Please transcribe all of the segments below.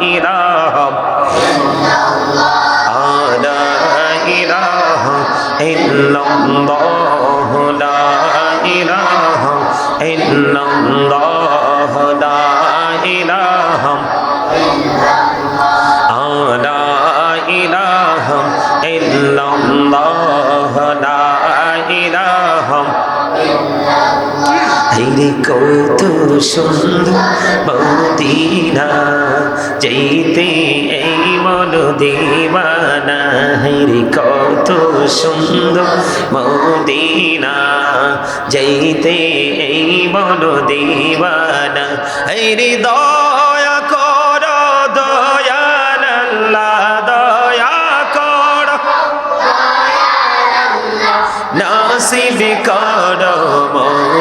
إله لا إله إلا الله কত সুন্দর মদিনা যেতে এই মন দিবানা হাইরে কত সুন্দর মদিনা যেতে এই মন দিবানা হাইরে দয়া কর দয়াল আল্লাহ দয়া কর। নাসিব কর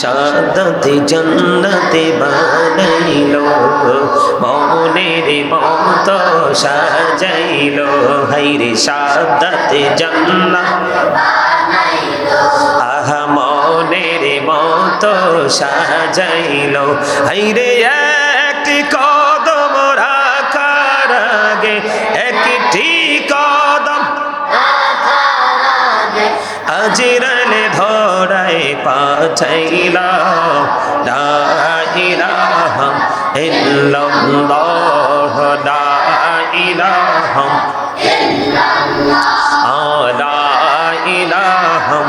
সাদাতে জন্নতে বানাইল। মনের মত সাজাইল। হাইরে সাদাতে জন্নত আহা, মনের মত সাজাইল। হাইরে একটি কদম রাখার আগে, একটি কদম আজিরালে পাঠাইলা লা ইলাহা ইল্লাল্লাহ লা ইলাহা লা ইলাহা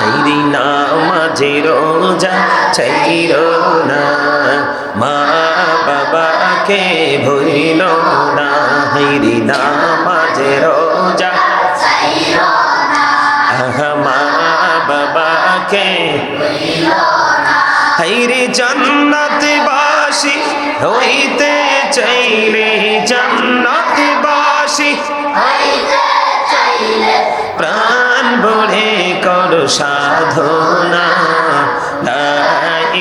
তাইরি নামাজে রোজা চাইর না মা বাবাকে ভইল না হাইরি নামাজে রোজা মা বাবাকে হাইরে জন্নত বাসি হইতে চাইলে জন্নত বাসি প্রাণ ভরে কর সাধনা। লা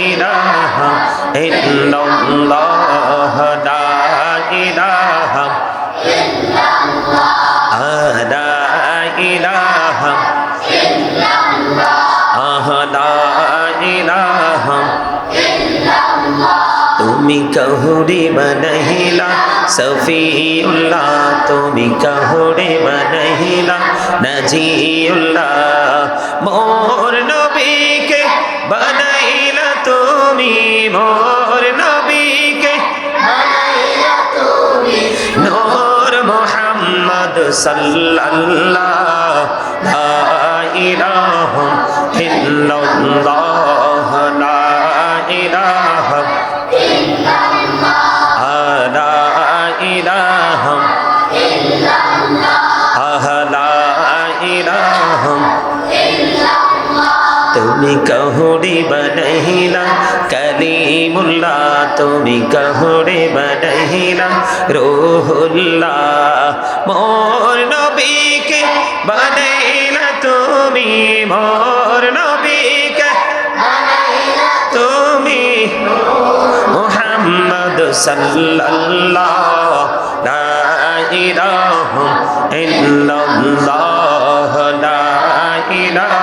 ইলাহা ইল্লাল্লাহ তুমি কহুরে বনহিলা সফিউল্লাহ, তুমি কহুরে বনহিলা নজিউল্লাহ, মোর নবীকে বনাইলা তুমি, মোর নবীকে নূর মোহাম্মদ সাল্লাল্লাহ লা ইলাহা তুমি কহুরে বনহিলা কলিমুল্লাহ, তুমি কহুরে বনহিলা রোহুল্লাহ, মোর নবীকে বনহিলা তুমি, মোর নবীকে তুমি। মুহাম্মদ সাল্লাল্লাহ লা ইলাহা ইল্লাল্লাহ লা ইলাহা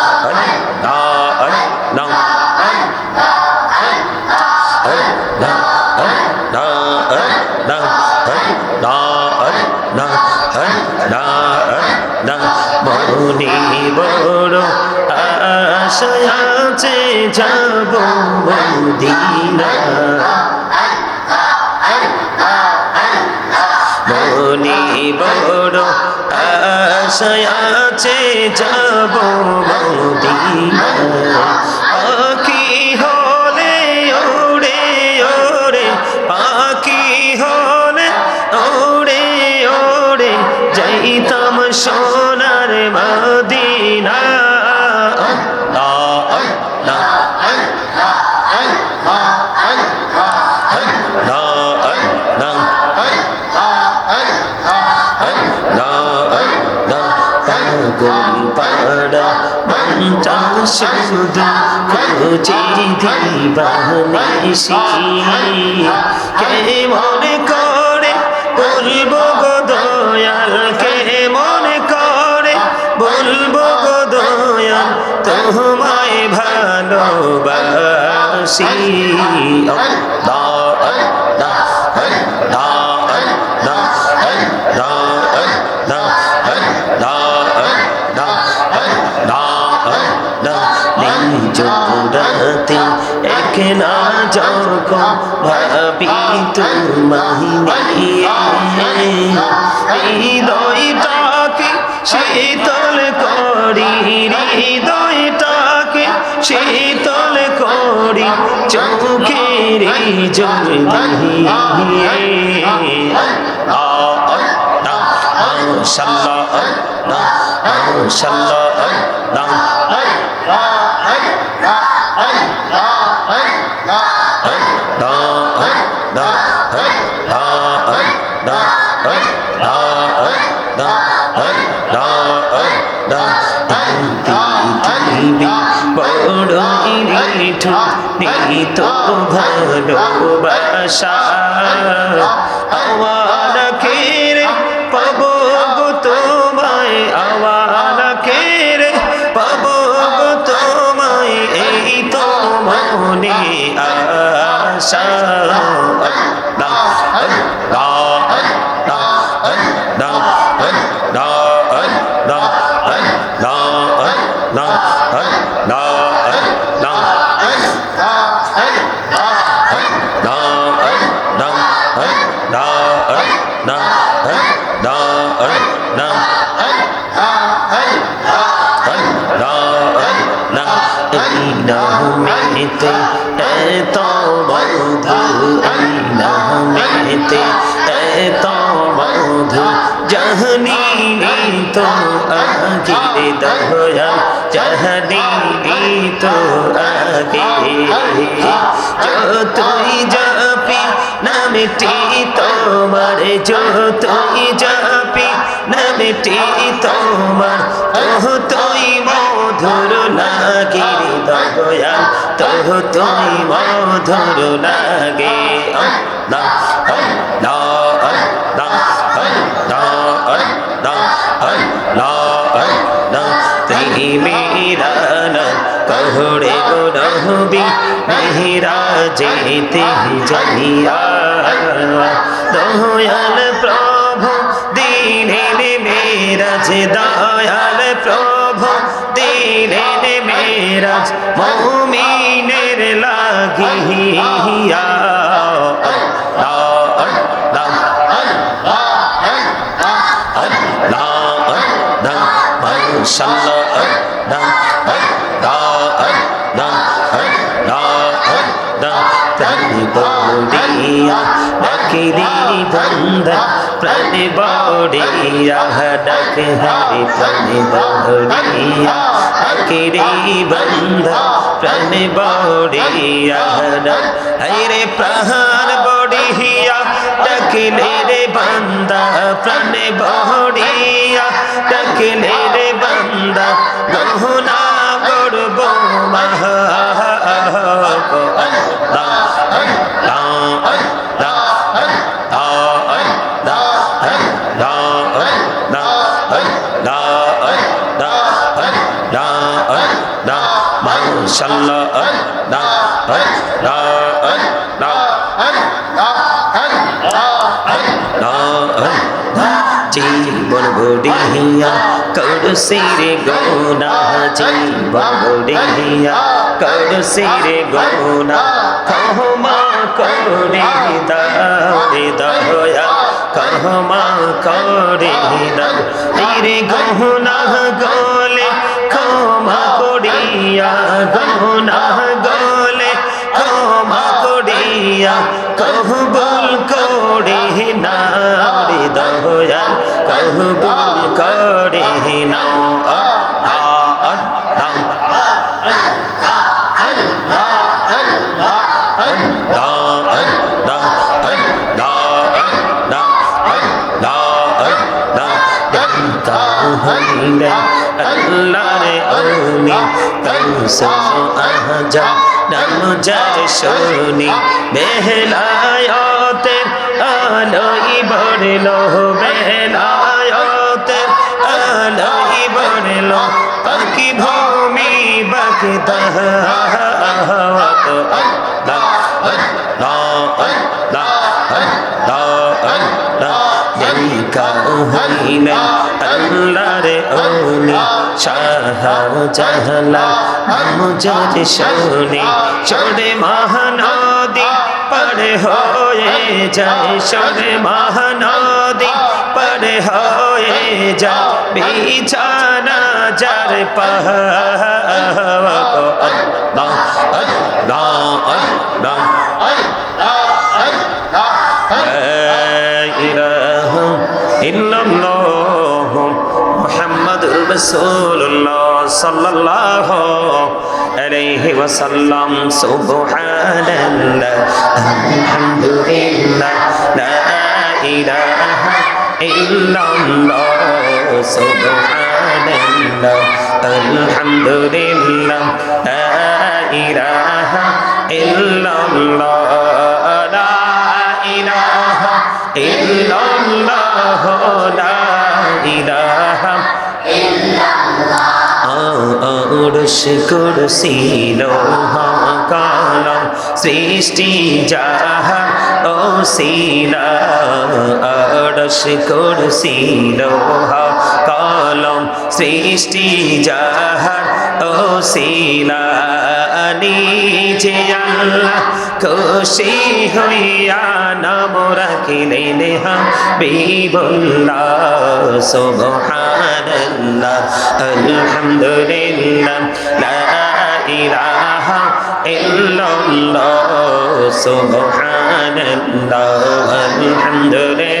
মনি বড় আশায় আছে যাব মদিনা। মনি বড় আশায় আছে যাব মদিনা। খুঁজে কে মনে করে বলব গো দয়াল কে মনে করে বলব গো দয়াল তোমায় ভালোবাসি আল্লাহ এক না যখন ভাবি তোমায় হৃদয়টাকে শীতল করি হৃদয়টাকে শীতল করি চোখের জল দিয়ে সাল্লাহ সাল্লাহ তো ভালোবাসা আমার খেরে পাবো মনে আশা। মেতে এত বধু মেতে এত বধু, জহনি তো আগে দয়া জহনি তো আগে যতই যাপি নামটি তোমার যতই যাপি নামটি তোমার তুই মধুর লাগে দয়া তবু তুমি মধুর লাগে। না না না না না না না তুমি মেরা না কহড়ে রহবি মেহরা যেতে জানিয়া দয়াল প্রভু দিনে মেরাজ দয়াল প্রভু। ভক্তি রে মেরাজ মৌমিনের লাগিয়া बंद প্রাণ বড়িয়া ডাক হরি প্রাণ বড়িয়া ডাকিরি বন্ধ প্রাণ বড়িয়া ডাক হরে প্রাণ বড়িয়া ডাকলে রে বন্দা প্রাণ বড়িয়া ডাকলে রে বন্দা গহনা গড়ব মহা জীবন বড়িয়া করসিরে গৌনা জীবন বড়িয়া করসিরে গৌনা কহমা করে দারে দয়া, কহমা করে দাও। রে গহনা গলে ক্ষমা করিয়া গহনা গলে ক্ষমা করিয়া, কহবুল করে না রে দয়া। কবুল করে নাও আল্লাহ আল্লাহরে অনি কৌসম আহজা নাম যার শোনি বেহলায়তের আলোই বড়ল বেহলায়তের আলোই বড়ল পাখি ভূমি বাকি তাহাওয়াত আল্লাহ আল্লাহ আল্লাহ আল্লাহ আল্লাহ দেরিকা হইলেন আল্লাহর ওলি শাহজাহালা আমজাদ শোনে চড়ে মহানদী পরে হয়ে যায় সরে মহানদী পার হয়ে যা বিছানা যার রসুল্লাহ সাল্লাল্লাহ আলাইহি ওয়াসাল্লাম সুবহানাল্লাহ আলহামদুলিল্লাহ লা ইলাহা illallah subhanallah alhamdulillah la ilaha illallah la ilaha illallah la ilaha illallah অরস কুরসি লোহাকাল সৃষ্টি যাহা ও শিলা আড়স কুরসি লোহা কালাম সৃষ্টি যাহা ও শিলা নিজে আল্লাহ খুশি হইয়া নাম রাখিলেন হাবিবুল্লাহ, সুবহানাল্লাহ, আলহামদুলিল্লাহ, লা ইলাহা ইল্লাল্লাহ, সুবহানাল্লাহ, আলহামদুলিল্লাহ।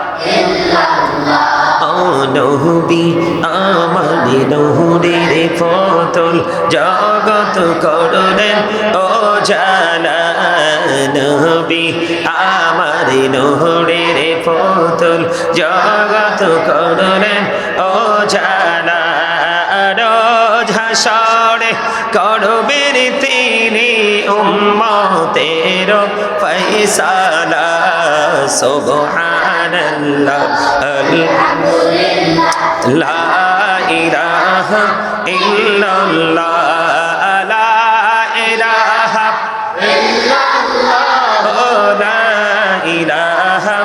নবী, আমার নহরের ফতল জগত করলেন ও জানা নবী, আমার নহরের ফতল জগত করলেন ও জানা রোজ হাসরে করবেন তিনি উম্মতের ফৈসালা সুবহানাল্লাহ লা ইলাহা ইল্লাল্লাহ লা ইলাহা ইল্লাল্লাহ লা ইলাহা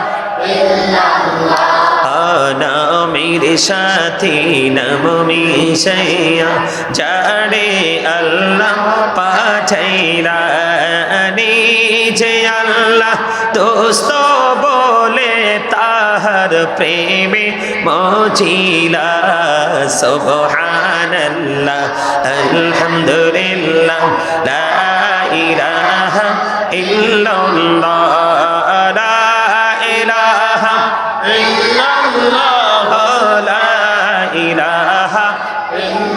নামের সাথে নাম মিশাইয়া যারে আল্লাহ পাঠাইলা নিজে আল্লাহ দোস্ত বলে তাহার প্রেমে মজিলা। সুবহানাল্লাহ, আলহামদুলিল্লাহ, লা ইলাহা ইল্লাল্লাহ, লা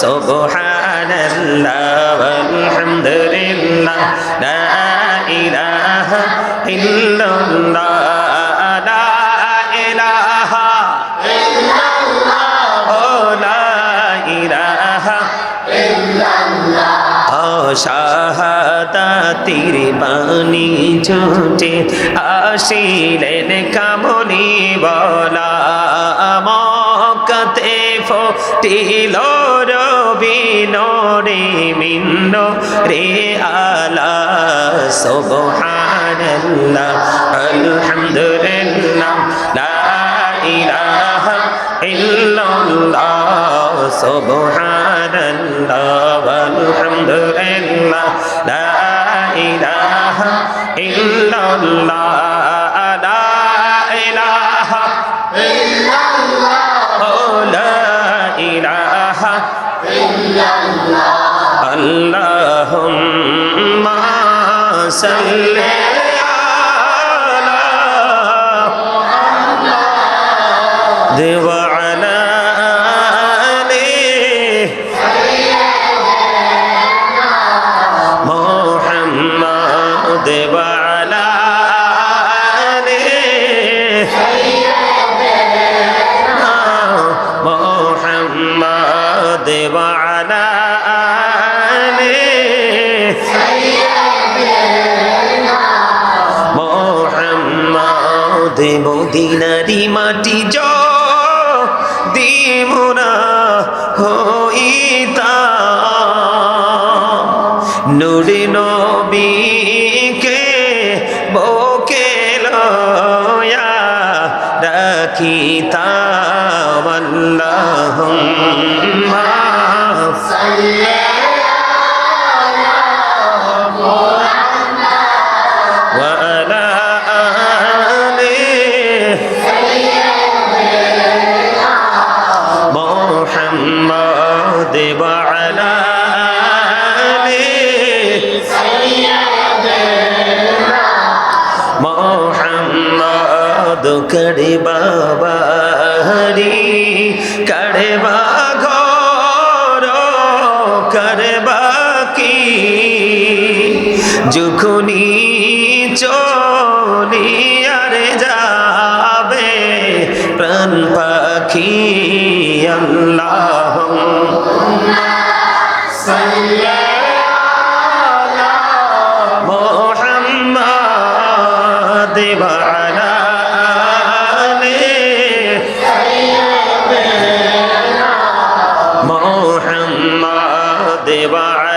সুবহানাল্লাহ, আলহামদুলিল্লাহ, লা ইলাহা ইল্লাল্লাহ, লা ইলাহা ও লা ইলাহা ও শাহাদ তাতির বাণী ছুটে আসিলেন কামনি বলা মকতে ফটিল রবিনরে মিন্ন রে আলা, সুবহানাল্লাহ, আলহামদুলিল্লাহ, লা ইলাহা ইল্লাল্লাহ, সুবহানাল্লাহ, আলহামদুলিল্লাহ, লা ইলাহা ইল্লাল্লাহ, লা ইলাহা ও দেওয়া রোদে মদিনারি মাটি জ দিমুনা হইতা। নুরে নবীকে বকে লয়া রাখিতা আল্লাহুম্মা। করে বাবা হরি, করে বা ঘর, করে বাকি। যখনি চলি আর যাবে প্রাণ পাখি, আল্লাহ। সাল্লাহ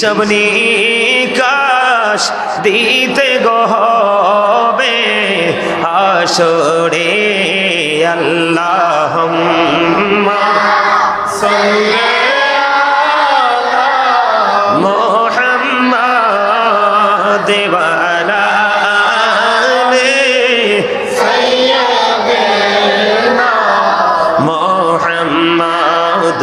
হিসাব নিকাশ দিতে গহবে আসরে আল্লাহ মোহাম্মদ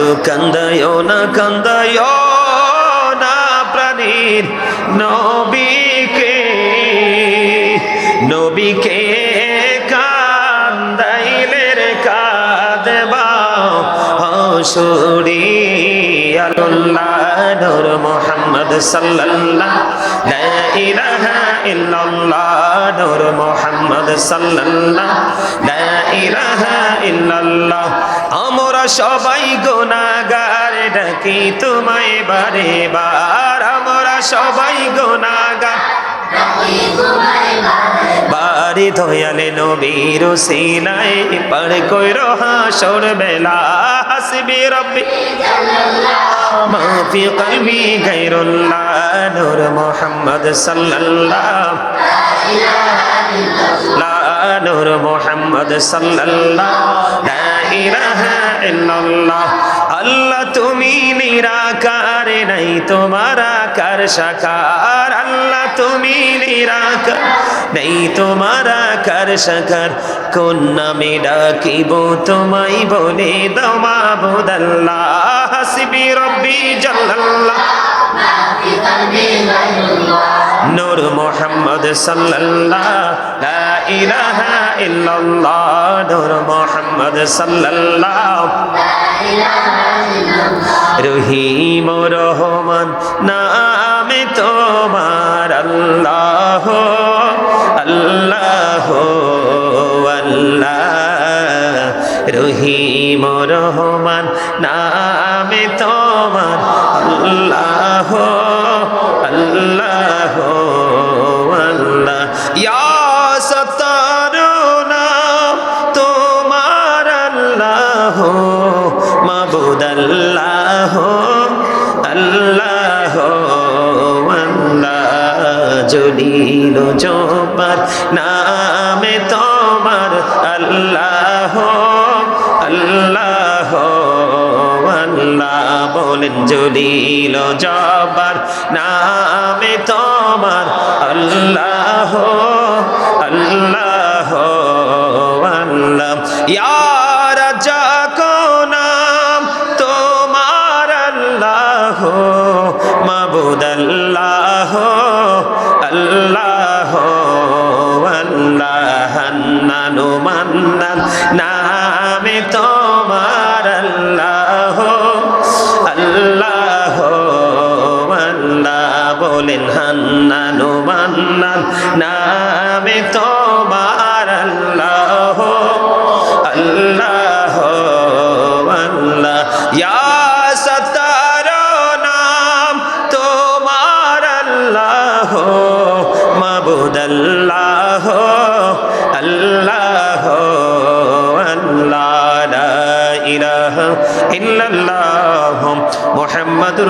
মোহাম্মদ সাল্লাল্লাহ ইল্লাল্লাহ সাল্লাল্লাহ ইল্লাল্লাহ। আমরা সবাই গুনাহগার, ডাকি তোমায় বারে বার। আমরা সবাই গুনাহগার। বাড়ি ধয়ালে নবীর সিলাই পড় কইর হাসর বেলা, হাসবি রব্বি। মা ফি কলবি গায়রুল্লাহ, নূর মুহাম্মদ সাল্লাল্লাহ। লা নূর মুহাম্মদ সাল্লাল্লাহ, লা ইলাহা ইল্লাল্লাহ। আল্লাহ তুমি নিরাকার নাই তোমার আকার সাকার। আল্লাহ, তুমি নিরাকার। নেই তোমার আকার সাকার। কোন নামে ডাকিব, তোমায় বলে দাও বোদাল্লাহ হাসবি রব্বি জাল্লাল্লাহ। নূর মোহাম্মদ সাল্লাল্লাহ, লা ইলাহা ইল্লাল্লাহ, নূর মোহাম্মদ সাল্লাল্লাহ। রহিম রহমান, নামে তোমার আল্লাহ আল্লাহ আল্লাহ। রহিম রহমান, নামে তোমার আল্লাহ আল্লাহ মাবুদ আল্লাহ আল্লাহ আল্লাহ জলিল জোবার নামে তোমার আল্লাহ আল্লাহ আল্লাহ বলেন জলিল জবার নামে তোমার আল্লাহ আল্লাহ আল্লাহ। ইয়ার মাবুদ আল্লাহ আল্লাহ আল্লাহ হান্নানু মান্নান, নামে তোমার আল্লাহ আল্লাহ আল্লাহ বলেন হান্নানু মান্নান, নামে মুহাম্মাদুর